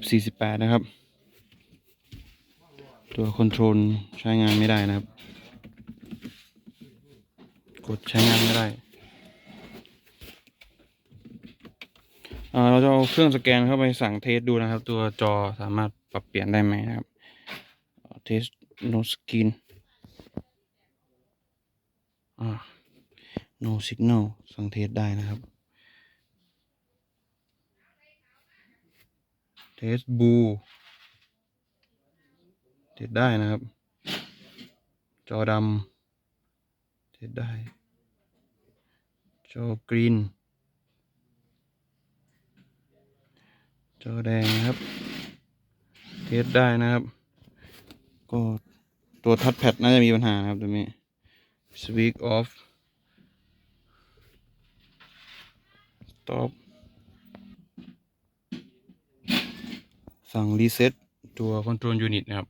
F48 นะครับ ตัวคอนโทรลใช้งานไม่ได้นะครับ กดใช้งานไม่ได้เราจะเอาเครื่องสแกนเข้าไปสั่งเทสดูนะครับ ตัวจอสามารถปรับเปลี่ยนได้ไหมนะครับเทส no skin อ่า no signal สั่งเทสได้นะครับ เท สบูเทสได้นะครับ จอดำเทสได้ จอกรีน จอแดงนะครับ เทสได้นะครับ ก็ตัวทัชแพดน่าจะมีปัญหานะครับตัวนี้ switch off stop สั่งรีเซ็ตตัวคอนโทรลยูนิตนะครับ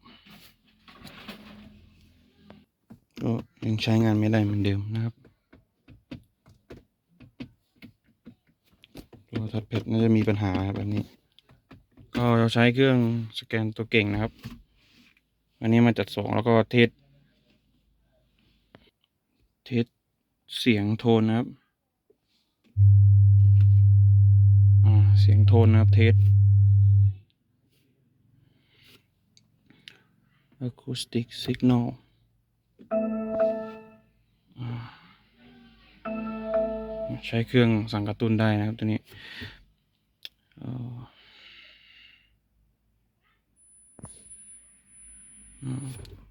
ก็ยังใช้งานไม่ได้เหมือนเดิมนะครับ ตัวทัชแพดน่าจะมีปัญหาครับอันนี้ ก็เราใช้เครื่องสแกนตัวเก่งนะครับ อันนี้มาจัดส่งแล้วก็เทสเทสเสียงโทนนะครับอ่าเสียงโทนนะครับเทส acoustic signal ใช้เครื่องสั่งกระตุ้นได้นะครับตัวนี้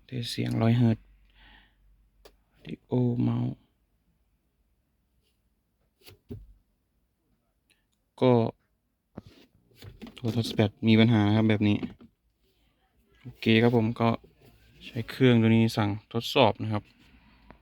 เทสเสียงร้อยเฮิร์ตดิโอเมาส์ก็ตัวทัชแพดมีปัญหานะครับแบบนี้ เคครับผมก็ใช้เครื่องตัวนี้สั่งทดสอบนะครับ